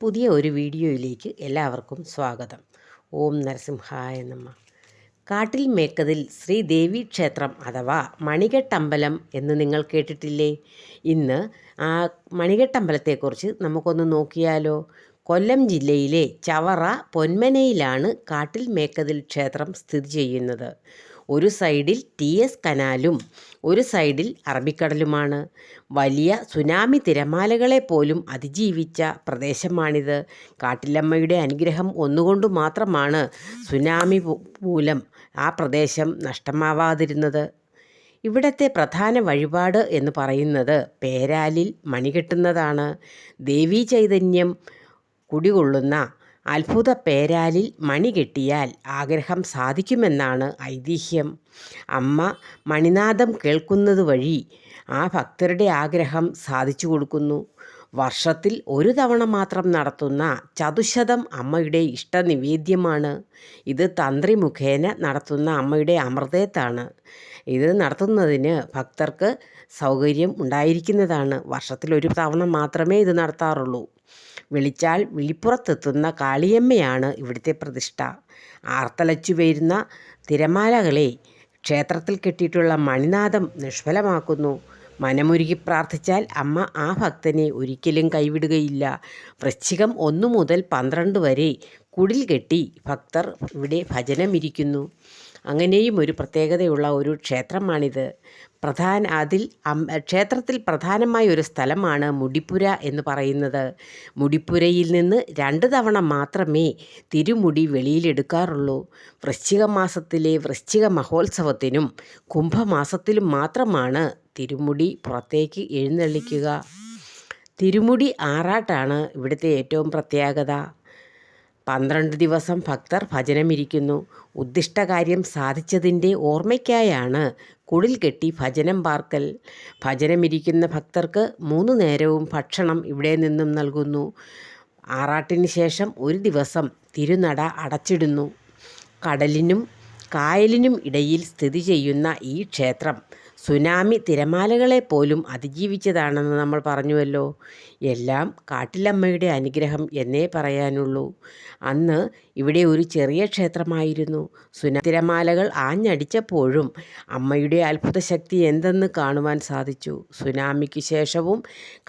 പുതിയ ഒരു വീഡിയോയിലേക്ക് എല്ലാവർക്കും സ്വാഗതം. ഓം നരസിംഹായ നമ്മ കാട്ടിൽ മേക്കതിൽ ശ്രീ ദേവി ക്ഷേത്രം അഥവാ മണികെട്ടമ്പലം എന്ന് നിങ്ങൾ കേട്ടിട്ടില്ലേ? ഇന്ന് ആ മണികെട്ടമ്പലത്തെക്കുറിച്ച് നമുക്കൊന്ന് നോക്കിയാലോ? കൊല്ലം ജില്ലയിലെ ചവറ പൊന്മനയിലാണ് കാട്ടിൽ മേക്കതിൽ ക്ഷേത്രം സ്ഥിതി ചെയ്യുന്നത്. ഒരു സൈഡിൽ ടി എസ് കനാലും ഒരു സൈഡിൽ അറബിക്കടലുമാണ്. വലിയ സുനാമി തിരമാലകളെ പോലും അതിജീവിച്ച പ്രദേശമാണിത്. കാട്ടിലമ്മയുടെ അനുഗ്രഹം ഒന്നുകൊണ്ട് മാത്രമാണ് സുനാമി മൂലം ആ പ്രദേശം നഷ്ടമാവാതിരുന്നത്. ഇവിടത്തെ പ്രധാന വഴിപാട് എന്ന് പറയുന്നത് പേരാലിൽ മണികെട്ടുന്നതാണ്. ദേവീ ചൈതന്യം കുടികൊള്ളുന്ന അത്ഭുത പേരാലിൽ മണി കെട്ടിയാൽ ആഗ്രഹം സാധിക്കുമെന്നാണ് ഐതിഹ്യം. അമ്മ മണിനാദം കേൾക്കുന്നത് വഴി ആ ഭക്തരുടെ ആഗ്രഹം സാധിച്ചു കൊടുക്കുന്നു. വർഷത്തിൽ ഒരു തവണ മാത്രം നടത്തുന്ന ചതുശതം അമ്മയുടെ ഇഷ്ടനിവേദ്യമാണ്. ഇത് തന്ത്രി മുഖേന നടത്തുന്ന അമ്മയുടെ അമൃതത്താണ് ഇത് നടത്തുന്നതിന് ഭക്തർക്ക് സൗകര്യം ഉണ്ടായിരിക്കുന്നതാണ്. വർഷത്തിൽ ഒരു തവണ മാത്രമേ ഇത് നടത്താറുള്ളൂ. വിളിച്ചാൽ വിളിപ്പുറത്തെത്തുന്ന കാളിയമ്മയാണ് ഇവിടുത്തെ പ്രതിഷ്ഠ. ആർത്തലച്ചു വരുന്ന തിരമാലകളെ ക്ഷേത്രത്തിൽ കെട്ടിയിട്ടുള്ള മണിനാഥം നിഷ്ഫലമാക്കുന്നു. മനമുരുകി പ്രാർത്ഥിച്ചാൽ അമ്മ ആ ഭക്തനെ ഒരിക്കലും കൈവിടുകയില്ല. വൃശ്ചികം ഒന്നു മുതൽ പന്ത്രണ്ട് വരെ കുടിൽ കെട്ടി ഭക്തർ ഇവിടെ ഭജനമിരിക്കുന്നു. അങ്ങനെയും ഒരു പ്രത്യേകതയുള്ള ഒരു ക്ഷേത്രമാണിത്. പ്രധാന അതിൽ ക്ഷേത്രത്തിൽ പ്രധാനമായ ഒരു സ്ഥലമാണ് മുടിപ്പുര എന്ന് പറയുന്നത്. മുടിപ്പുരയിൽ നിന്ന് രണ്ട് തവണ മാത്രമേ തിരുമുടി വെളിയിലെടുക്കാറുള്ളൂ. വൃശ്ചിക മാസത്തിലെ വൃശ്ചിക മഹോത്സവത്തിനും കുംഭമാസത്തിലും മാത്രമാണ് തിരുമുടി പുറത്തേക്ക് എഴുന്നള്ളിക്കുക. തിരുമുടി ആറാട്ടാണ് ഇവിടുത്തെ ഏറ്റവും പ്രത്യേകത. പന്ത്രണ്ട് ദിവസം ഭക്തർ ഭജനമിരിക്കുന്നു. ഉദ്ദിഷ്ടകാര്യം സാധിച്ചതിന്റെ ഓർമ്മയ്ക്കായാണ് കുടിൽ കെട്ടി ഭജനം പാർക്കൽ. ഭജനമിരിക്കുന്ന ഭക്തർക്ക് മൂന്ന് നേരവും ഭക്ഷണം ഇവിടെ നിന്നും നൽകുന്നു. ആറാട്ടിന് ശേഷം ഒരു ദിവസം തിരുനട അടച്ചിടുന്നു. കടലിനും കായലിനും ഇടയിൽ സ്ഥിതി ചെയ്യുന്ന ഈ ക്ഷേത്രം സുനാമി തിരമാലകളെ പോലും അതിജീവിച്ചതാണെന്ന് നമ്മൾ പറഞ്ഞുവല്ലോ. എല്ലാം കാട്ടിലമ്മയുടെ അനുഗ്രഹം എന്നേ പറയാനുള്ളൂ. അന്ന് ഇവിടെ ഒരു ചെറിയ ക്ഷേത്രമായിരുന്നു. സുന തിരമാലകൾ ആഞ്ഞടിച്ചപ്പോഴും അമ്മയുടെ അത്ഭുത ശക്തി എന്തെന്ന് കാണുവാൻ സാധിച്ചു. സുനാമിക്ക് ശേഷവും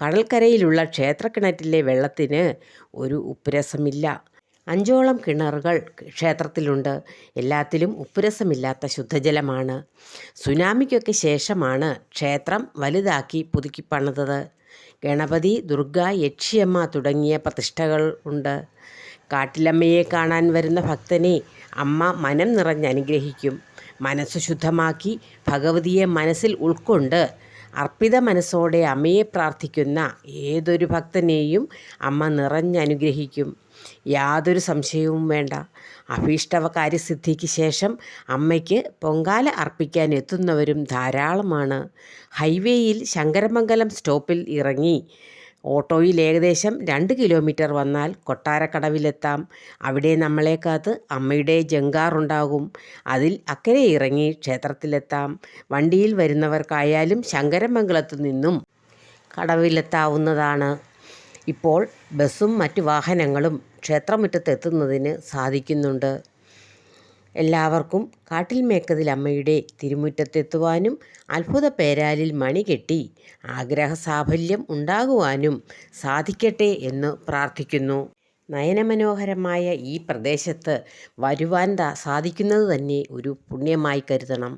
കടൽക്കരയിലുള്ള ക്ഷേത്രക്കിണറ്റിലെ വെള്ളത്തിന് ഒരു ഉപ്പുരസമില്ല. അഞ്ചോളം കിണറുകൾ ക്ഷേത്രത്തിലുണ്ട്. എല്ലാത്തിലും ഉപ്പുരസമില്ലാത്ത ശുദ്ധജലമാണ്. സുനാമിക്കൊക്കെ ശേഷമാണ് ക്ഷേത്രം വലുതാക്കി പുതുക്കി പണിതത്. ഗണപതി ദുർഗ യക്ഷിയമ്മ തുടങ്ങിയ പ്രതിഷ്ഠകൾ ഉണ്ട്. കാട്ടിലമ്മയെ കാണാൻ വരുന്ന ഭക്തനെ അമ്മ മനം നിറഞ്ഞ് അനുഗ്രഹിക്കും മനസ്സ് ശുദ്ധമാക്കി ഭഗവതിയെ മനസ്സിൽ ഉൾക്കൊണ്ട് അർപ്പിത മനസ്സോടെ അമ്മയെ പ്രാർത്ഥിക്കുന്ന ഏതൊരു ഭക്തനെയും അമ്മ നിറഞ്ഞനുഗ്രഹിക്കും. യാതൊരു സംശയവും വേണ്ട. അഭീഷ്ടവ കാര്യസിദ്ധിക്ക് ശേഷം അമ്മയ്ക്ക് പൊങ്കാല അർപ്പിക്കാൻ എത്തുന്നവരും ധാരാളമാണ്. ഹൈവേയിൽ ശങ്കരമംഗലം സ്റ്റോപ്പിൽ ഇറങ്ങി ഓട്ടോയിൽ ഏകദേശം രണ്ട് കിലോമീറ്റർ വന്നാൽ കൊട്ടാരക്കടവിലെത്താം. അവിടെ നമ്മളെ കാത്ത് അമ്മയുടെ ജങ്കാറുണ്ടാകും അതിൽ അക്കരെ ഇറങ്ങി ക്ഷേത്രത്തിലെത്താം. വണ്ടിയിൽ വരുന്നവർക്കായാലും ശങ്കരമംഗലത്തു നിന്നും കടവിലെത്താവുന്നതാണ്. ഇപ്പോൾ ബസ്സും മറ്റ് വാഹനങ്ങളും ക്ഷേത്രമുറ്റത്തെത്തുന്നതിന് സാധിക്കുന്നുണ്ട്. എല്ലാവർക്കും കാട്ടിൽ മേക്കതിൽ അമ്മയുടെ തിരുമുറ്റത്തെത്തുവാനും അത്ഭുത പേരാലിൽ മണി കെട്ടി ആഗ്രഹ സാഫല്യം ഉണ്ടാകുവാനും സാധിക്കട്ടെ എന്ന് പ്രാർത്ഥിക്കുന്നു. നയനമനോഹരമായ ഈ പ്രദേശത്ത് വരുവാൻ സാധിക്കുന്നത് തന്നെ ഒരു പുണ്യമായി കരുതണം.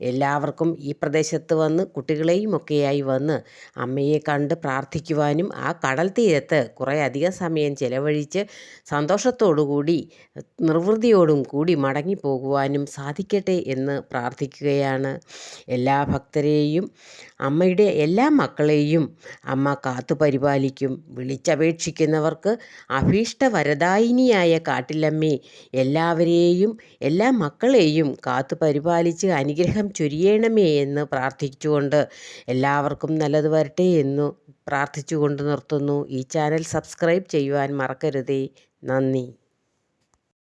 എല്ലാവർക്കും ഈ പ്രദേശത്ത് വന്ന് കുട്ടികളെയും ഒക്കെയായി വന്ന് അമ്മയെ കണ്ട് പ്രാർത്ഥിക്കുവാനും ആ കടൽ തീരത്ത് കുറേ അധികം സമയം ചിലവഴിച്ച് സന്തോഷത്തോടുകൂടി നിർവൃതിയോടും കൂടി മടങ്ങി മടങ്ങിപ്പോകുവാനും സാധിക്കട്ടെ എന്ന് പ്രാർത്ഥിക്കുകയാണ്. എല്ലാ ഭക്തരെയും അമ്മയുടെ എല്ലാ മക്കളെയും അമ്മ കാത്തു പരിപാലിക്കും വിളിച്ചപേക്ഷിക്കുന്നവർക്ക് അഭീഷ്ടവരദായിനിയായ കാട്ടിലമ്മേ എല്ലാവരെയും എല്ലാ മക്കളെയും കാത്തു പരിപാലിച്ച് അനുഗ്രഹം ചൊരിയണമേ എന്ന് പ്രാർത്ഥിച്ചുകൊണ്ട് എല്ലാവർക്കും നല്ലത് വരട്ടെ എന്നു പ്രാർത്ഥിച്ചുകൊണ്ട് നിർത്തുന്നു. ഈ ചാനൽ സബ്സ്ക്രൈബ് ചെയ്യുവാൻ മറക്കരുതേ. നന്ദി.